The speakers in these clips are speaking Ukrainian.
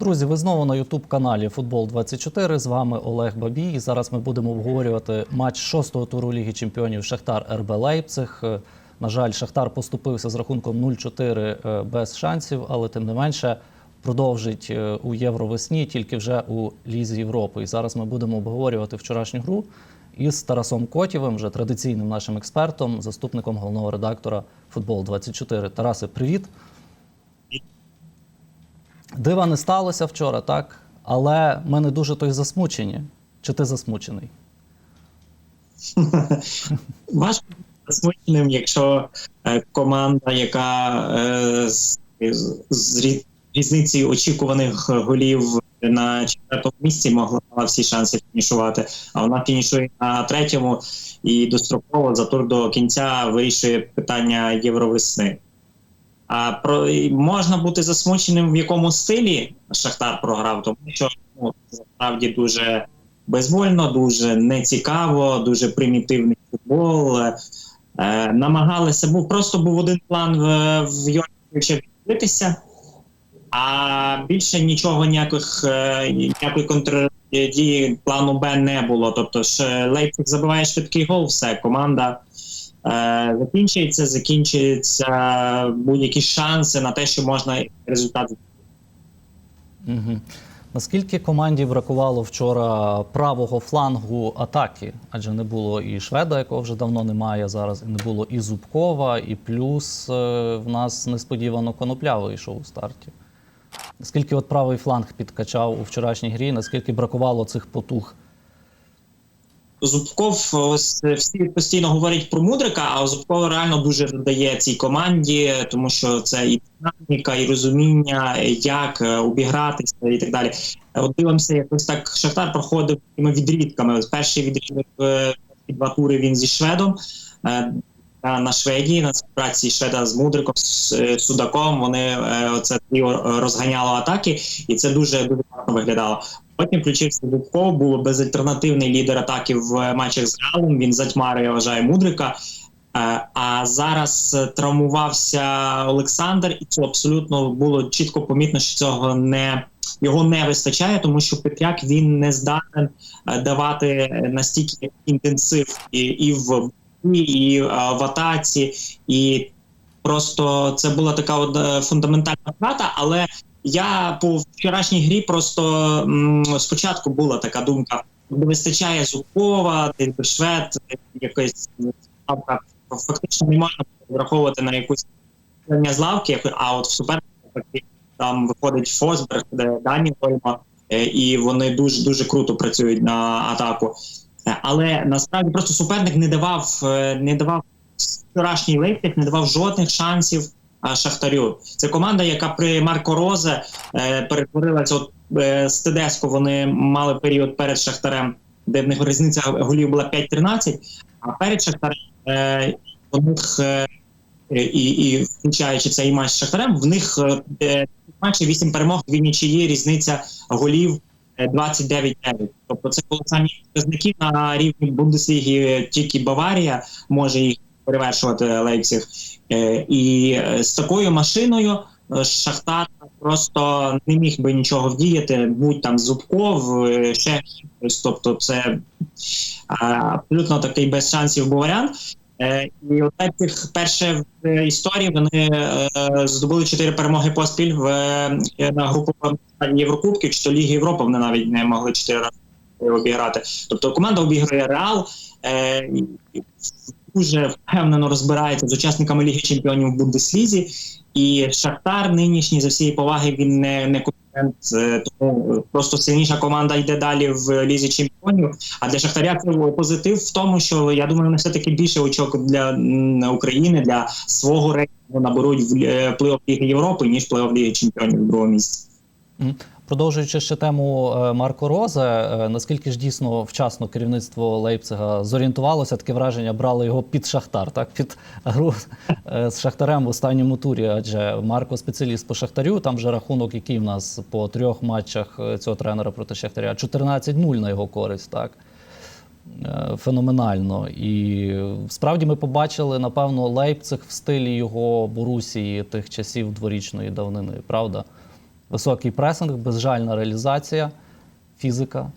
Друзі, ви знову на Ютуб каналі Футбол 24 З вами Олег Бабій. І зараз ми будемо обговорювати матч шостого туру Ліги Чемпіонів Шахтар РБ Лейпциг. Е, На жаль, Шахтар поступився з рахунком 0-4 е, без шансів, але тим не менше продовжить е, у Євровесні тільки вже у Лізі Європи. І зараз ми будемо обговорювати вчорашню гру із Тарасом Котєвим, вже традиційним нашим експертом, заступником головного редактора Футбол 24 Тарасе, привіт. Дива не сталося вчора, так? Але ми не дуже то засмучені. Чи ти засмучений? Важко засмученим, якщо е, команда, яка е, з, з- з рі- очікуваних голів на четвертому місці могла всі шанси фінішувати, а вона фінішує на третьому і достроково за тур до кінця вирішує питання Євровесни. А про можна бути засмученим в якому стилі Шахтар програв, тому що ну, це справді дуже безвольно, дуже нецікаво, дуже примітивний футбол. Е, е, намагалися, був просто був один план в, в Йорковича відбитися, а більше нічого ніяких е, ніякої контрдії плану Б не було. Тобто ж Лейпциг забиває швидкий гол, все команда. Е, закінчується, закінчуються будь-які шанси на те, що можна результат Угу. Наскільки команді бракувало вчора правого флангу атаки? Адже не було і Шведа, якого вже давно немає зараз, і не було і Зубкова, і плюс е, в нас несподівано конопля вийшов у старті. Наскільки от правий фланг підкачав у вчорашній грі, наскільки бракувало цих потуг? Зубков, ось е, всі постійно говорять про мудрика, а Зубков реально дуже додає цій команді, тому що це і динаміка, і розуміння, як е, обігратися і так далі. От дивимося, якось так Шахтар проходив такими відрідками. Перший відрізок е, два тури він зі шведом. Е, На, Шведії на співпраці Шведа з Мудриком, з е, Судаком. Вони е, оце тріо, е, розганяло атаки, і це дуже дуже гарно виглядало. Потім включився Дубков, було безальтернативний лідер атаки в матчах з Реалом. Він затьмарив, я вважаю, Мудрика. Е, А зараз е, травмувався Олександр, і це абсолютно було чітко помітно, що цього не його не вистачає, тому що Петряк він не здатен е, давати настільки інтенсив і, і в і в атаці, і просто це була така от е, фундаментальна втрата, але я по вчорашній грі просто м, спочатку була така думка: не вистачає Зубкова, швед, ставка. Фактично не можна враховувати на якусь з лавки, а от в супернику там виходить Фосберг, де Дані Гольма, е, і вони дуже дуже круто працюють на атаку. Але насправді просто суперник не давав, е, не давав вчорашній Лейпциг, не давав жодних шансів Шахтарю. Це команда, яка при Марко Розе е, перетворилася. От е, з Тедеско вони мали період перед Шахтарем, де в них різниця голів була 5-13, а перед Шахтарем у них. І, і включаючи цей матч з Шахтарем, в них матчі 8 перемог, 2 нічиї, різниця голів 29-9. Тобто це колосальні показники на рівні Бундесліги. Тільки Баварія може їх перевершувати Лейпциг. Е, І е, з такою машиною е, Шахтар просто не міг би нічого вдіяти, будь там Зубков, е, ще. Тобто, це абсолютно такий без шансів був варіант. Е, І цих перше в е, історії вони е, здобули чотири перемоги поспіль в на групу Єврокубків, чи то Ліги Європи вони навіть не могли чотири рази обіграти. Тобто команда обігрує Реал. Дуже впевнено розбирається з учасниками Ліги Чемпіонів в Бундеслізі. І Шахтар нинішній за всієї поваги він не, не тому е, просто сильніша команда йде далі в Лізі Чемпіонів. А для Шахтаря це позитив в тому, що я думаю, вони все-таки більше очок для України, для свого рейтингу наберуть в е, плей-офф Ліги Європи, ніж плей-офф Ліги Чемпіонів в другому місці. Продовжуючи ще тему е, Марко Розе, е, наскільки ж дійсно вчасно керівництво Лейпцига зорієнтувалося, таке враження брали його під Шахтар, так під гру е, з Шахтарем в останньому турі. Адже Марко спеціаліст по Шахтарю. Там вже рахунок, який в нас по трьох матчах цього тренера проти Шахтаря 14-0 на його користь. Так феноменально. І справді ми побачили, напевно, Лейпциг в стилі його Борусії тих часів дворічної давнини, правда? Високий пресинг, безжальна реалізація, фізика.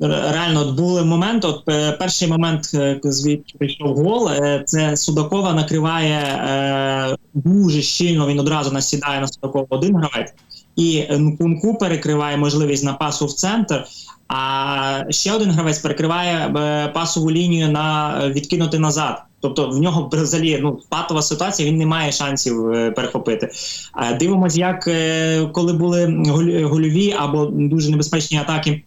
Реально, були моменти. От е, перший момент, е, звідки прийшов гол, е, це Судакова накриває дуже щільно. Він одразу насідає на Судакова один гравець, і Нкунку перекриває можливість на пасу в центр. А ще один гравець перекриває е, пасову лінію на е, відкинути назад. Тобто в нього взагалі ну патова ситуація, він не має шансів е, перехопити. Дивимось, як коли були гольові або дуже небезпечні атаки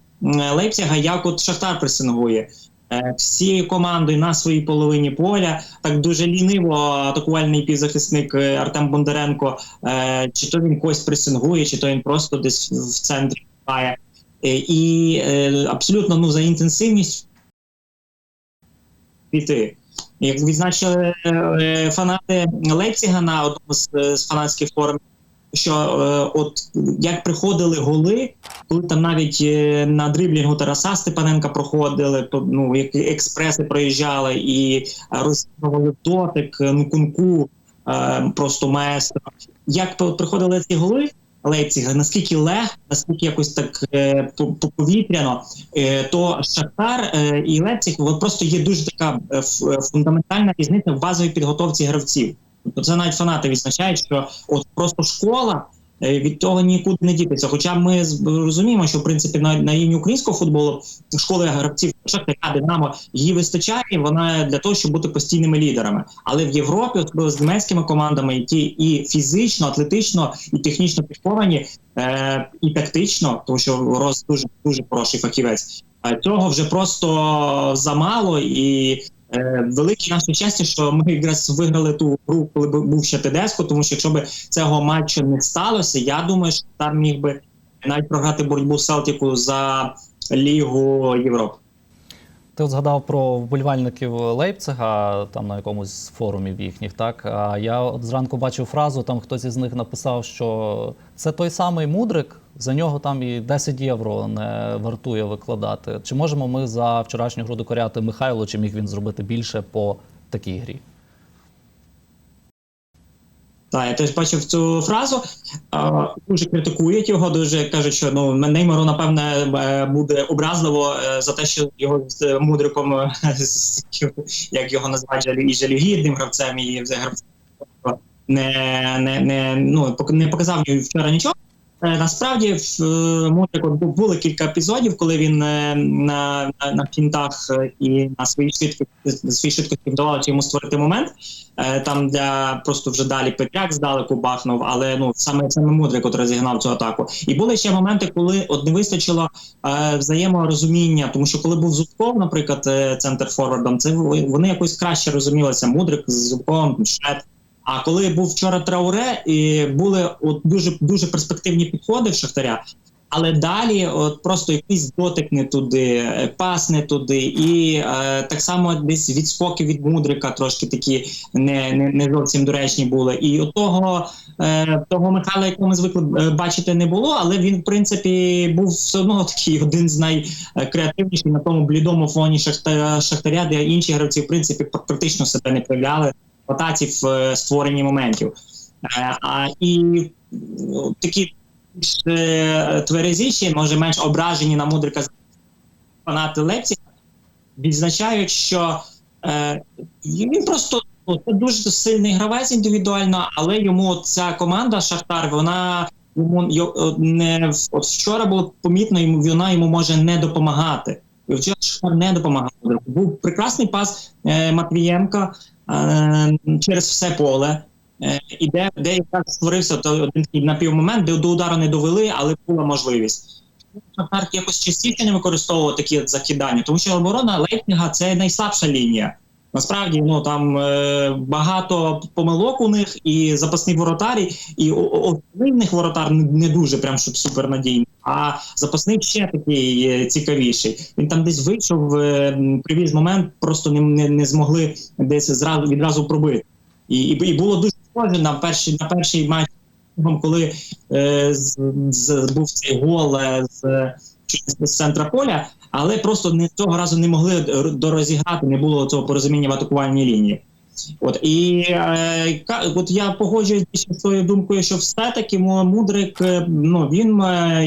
Лейпціга, як от Шахтар пресингує. Е, Всі команди на своїй половині поля так дуже ліниво атакувальний півзахисник е, Артем Бондаренко. е, Чи то він когось пресингує, чи то він просто десь в центрі. Е, І абсолютно ну за інтенсивність піти. Як відзначили фанати Лейпціга на одному з фанатських форумів, що е, от як приходили голи, коли там навіть е, на дриблінгу Тараса Степаненка проходили, то ну як експреси проїжджали і розігрували дотик е, Нкунку, е, просто маестро. Як приходили ці голи? Лейпціга, наскільки легко, наскільки якось так е, по- по- повітряно, е, то Шахтар е, і Лейпціг от просто є дуже така е, фундаментальна різниця в базовій підготовці гравців. Тобто це навіть фанати відзначають, що от просто школа е, від того нікуди не дітиться. Хоча ми розуміємо, що в принципі на, на рівні українського футболу школи гравців Шахтаря, Динамо її вистачає. Вона для того, щоб бути постійними лідерами. Але в Європі, особливо з німецькими командами, які і фізично, атлетично, і технічно підковані, е, і тактично, тому що Рос дуже дуже хороший фахівець. А цього вже просто замало і. Е, велике наше щастя, що ми якраз виграли ту гру, коли б був ще Тедеско, тому що якщо б цього матчу не сталося, я думаю, що там міг би навіть програти боротьбу Селтіку за Лігу Європи. Ти от згадав про вболівальників Лейпцига там на якомусь з форумів їхніх. Так а я от зранку бачив фразу, там хтось із них написав, що це той самий мудрик. За нього там і 10 євро не вартує викладати. Чи можемо ми за вчорашню гру докоряти Михайло, чи міг він зробити більше по такій грі? Так, я теж бачив цю фразу. А, дуже критикують його, дуже кажуть, що ну Неймару, напевне, е, буде образливо е, за те, що його з мудриком, е, як його називають, жалю- і жалюгідним гравцем, і гравцем не, не, не, ну, не показав вчора нічого. Е, Насправді е, Мудрик було кілька епізодів, коли він е, на, на, на фінтах і на своїй швидкості на своїй швидкості вдавалося йому створити момент. Там для просто вже далі Петряк здалеку бахнув, але ну саме саме Мудрик от розігнав цю атаку. І були ще моменти, коли от не вистачило е, взаєморозуміння, тому що коли був Зубков, наприклад, центр форвардом, це вони якось краще розумілися. Мудрик з Зубковим, Шет. А коли був вчора Трауре, і були от дуже дуже перспективні підходи в Шахтаря. Але далі, от просто якийсь дотик не туди, е, пас не туди, і е, так само десь відскоки від мудрика трошки такі не, не, не зовсім доречні були. І того, е, того Михайла, якого ми звикли е, бачити, не було, але він, в принципі, був все одно такий один з найкреативніших на тому блідому фоні Шахтаря, Шахтаря, де інші гравці, в принципі, практично себе не проявляли в в е, створенні моментів. Е, а і ну, такі е, тверезіші, може менш ображені на мудрика фанати Лепсіга, відзначають, що е, він просто ну, це дуже сильний гравець індивідуально, але йому ця команда Шахтар, вона йому не от вчора було помітно, йому вона йому може не допомагати. Вчора Шахтар не допомагав. Був прекрасний пас е, Матвієнка е, через все поле. Е, і де, де якраз створився той один такий напівмомент, де до удару не довели, але була можливість. Шахтар якось частіше не використовував такі закидання, тому що оборона Лейпніга це найслабша лінія. Насправді, ну там е, багато помилок у них, і запасний воротарі, і основний воротар не дуже прям щоб супернадійний, а запасний ще такий е, цікавіший. Він там десь вийшов, е, привіз момент, просто не, не, не змогли десь зразу відразу пробити. І, і, було дуже схоже на перший на перший матч, коли е, з, з, був цей гол е, з, з центра поля, але просто не цього разу не могли дорозіграти, не було цього порозуміння в атакувальній лінії. От і е, от я погоджуюсь з своєю думкою, що все-таки Мо- мудрик е, ну він, е,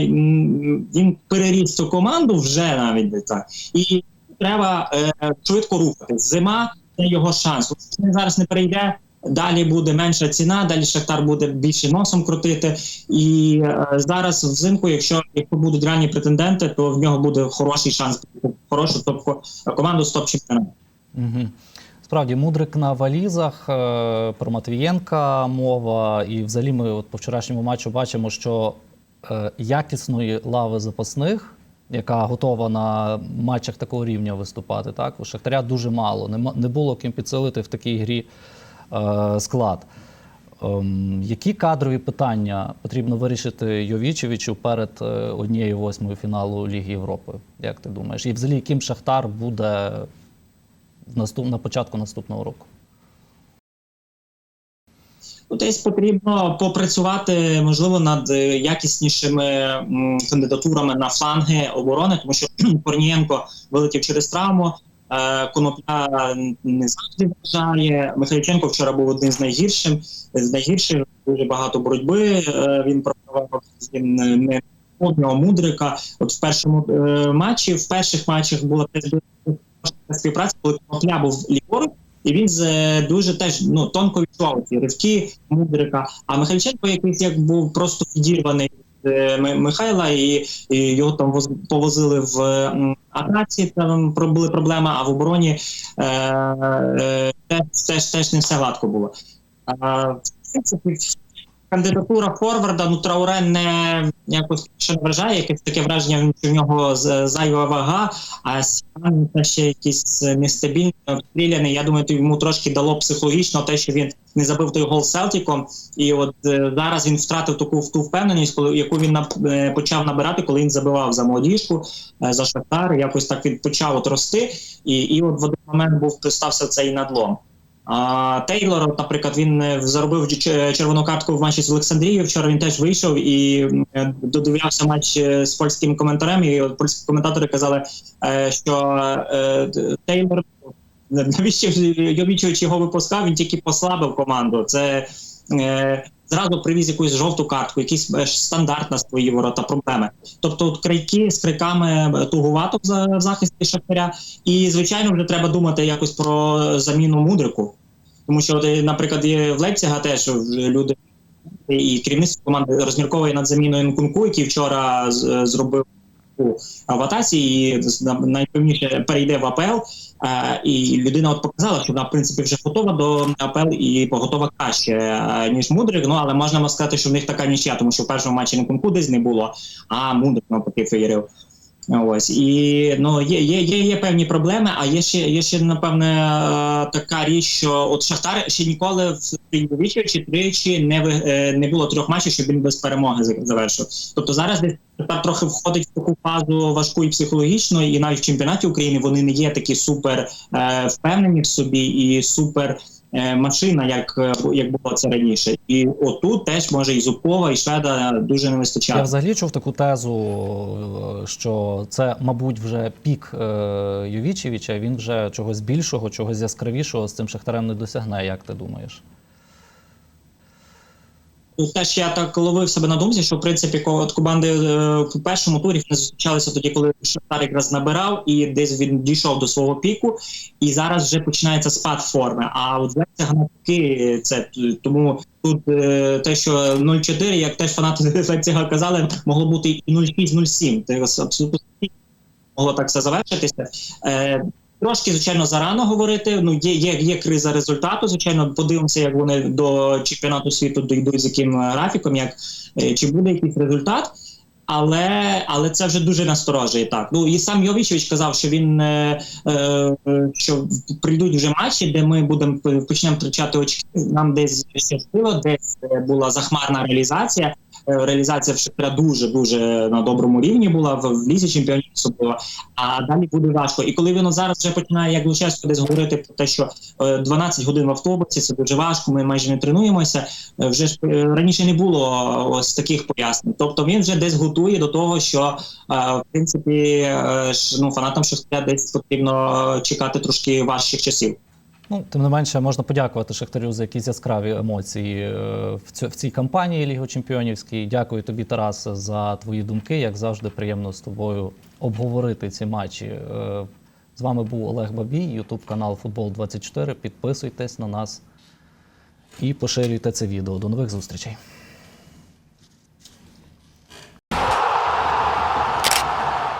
він переріс цю команду вже навіть так. І треба е, швидко рухатись. Зима це його шанс. Він зараз не перейде. Далі буде менша ціна, далі Шахтар буде більше носом крутити. І е, зараз взимку, якщо, якщо будуть реальні претенденти, то в нього буде хороший шанс хорошу топ команду з топ чемпіонату. Угу. Справді, мудрик на валізах е, про Матвієнка мова. І взагалі ми от по вчорашньому матчу бачимо, що е, якісної лави запасних, яка готова на матчах такого рівня виступати, так у Шахтаря дуже мало. Не було ким підсилити в такій грі е, склад. Ем, які кадрові питання потрібно вирішити Йовічевичу перед однією восьмою фіналу Ліги Європи? Як ти думаєш? І взагалі, яким Шахтар буде наступ... на початку наступного року? Ну, Десь потрібно попрацювати можливо над якіснішими кандидатурами на фланги оборони, тому що Корнієнко вилетів через травму. е, Конопля не завжди вважає. Михайліченко вчора був одним з найгіршим, з найгірших дуже багато боротьби. е, Він програвав не- одного мудрика. От в першому е, матчі, в перших матчах була теж співпраця, коли Конопля був ліворуч, і він з е, дуже теж ну тонко відчував ці ривки мудрика. А Михайліченко якийсь як був просто відірваний від е, Михайла, і, і його там воз- повозили в атаці. Там були проблеми, а в обороні е, е, теж, теж теж не все гладко було. А, в принципі, кандидатура Форварда, ну Трауре не якось ще не вражає, якесь таке враження, що в нього зайва вага, а Сіан це ще якийсь е, нестабільний, обстріляний. Я думаю, то йому трошки дало психологічно те, що він не забив той гол Селтіком. І от е, зараз він втратив таку ту впевненість, коли яку він е, почав набирати, коли він забивав за молодіжку, е, за Шахтар. Якось так він почав от рости, і, і от в один момент був стався цей надлом. А Тейлор, наприклад, він е, заробив червону картку в матчі з Олександрією. Вчора він теж вийшов і е, додивлявся матч е, з польським коментарем. І польські коментатори казали, е, що е, Тейлор навіщо Йовічович його випускав? Він тільки послабив команду. Це е, зразу привіз якусь жовту картку, якийсь е, стандарт на свої ворота проблеми. Тобто, от крайки з крайками е, тугувато в за- в захисті Шахтаря. І звичайно, вже треба думати якось про заміну мудрику. Тому що, е, наприклад, є в Лейпцига теж люди і керівництво команди розмірковує над заміною Нкунку, який вчора зробив у в Атасі і найпевніше перейде в АПЛ. Е, і людина от показала, що вона в принципі вже готова до АПЛ і готова краще е, ніж Мудрик. Ну але можна сказати, що в них така нічия, тому що в першому матчі Нкунку десь не було, а Мудрик навпаки феєрив. Ось і ну є, є, є, є певні проблеми. А є ще є ще напевне е, така річ, що от Шахтар ще ніколи в Прийдовичі чи тричі не ви- е, не було трьох матчів, щоб він без перемоги завершив. Тобто зараз десь трохи входить в таку фазу важку і психологічно, і навіть в чемпіонаті України вони не є такі супер е, впевнені в собі і супер. Е, Машина, як, е, як було це раніше, і отут теж може і Зубкова, і Шведа дуже не вистачає. Я взагалі чув таку тезу, е, що це, мабуть, вже пік Ювічевича. Він вже чогось більшого, чогось яскравішого з цим шахтарем не досягне, як ти думаєш? Тут теж я так ловив себе на думці, що в принципі от команди е, в першому турі вони зустрічалися тоді, коли Шахтар якраз набирав, і десь він дійшов до свого піку, і зараз вже починається спад форми. А от навпаки, це тому тут е, те, що 0-4, як теж фанати Лейпцига казали, могло бути і 0-6-0-7. Це абсолютно могло так все завершитися. Е, Трошки, звичайно, зарано говорити. Ну, є, є, є криза результату. Звичайно, подивимося, як вони до чемпіонату світу дійдуть з яким е, графіком, як е, чи буде якийсь результат. Але, але це вже дуже насторожує так. Ну і сам Йовічевич казав, що він е, е, що прийдуть вже матчі, де ми будемо почнемо втрачати очки. Нам десь щастило, десь е, була захмарна реалізація. Е, Реалізація в Шахтаря дуже дуже на доброму рівні була в, в лізі чемпіонів особливо. А далі буде важко. І коли він зараз вже починає як Луческо десь говорити про те, що е, 12 годин в автобусі це дуже важко. Ми майже не тренуємося. е, Вже ж е, раніше не було ось таких пояснень. Тобто він вже десь готує до того, що е, в принципі е, ну фанатам Шахтаря десь потрібно чекати трошки важчих часів. Ну, тим не менше, можна подякувати Шахтарю за якісь яскраві емоції е, в, цій кампанії Ліги Чемпіонівській. Дякую тобі, Тарас, за твої думки. Як завжди, приємно з тобою обговорити ці матчі. Е, З вами був Олег Бабій, Ютуб канал Футбол 24. Підписуйтесь на нас і поширюйте це відео. До нових зустрічей.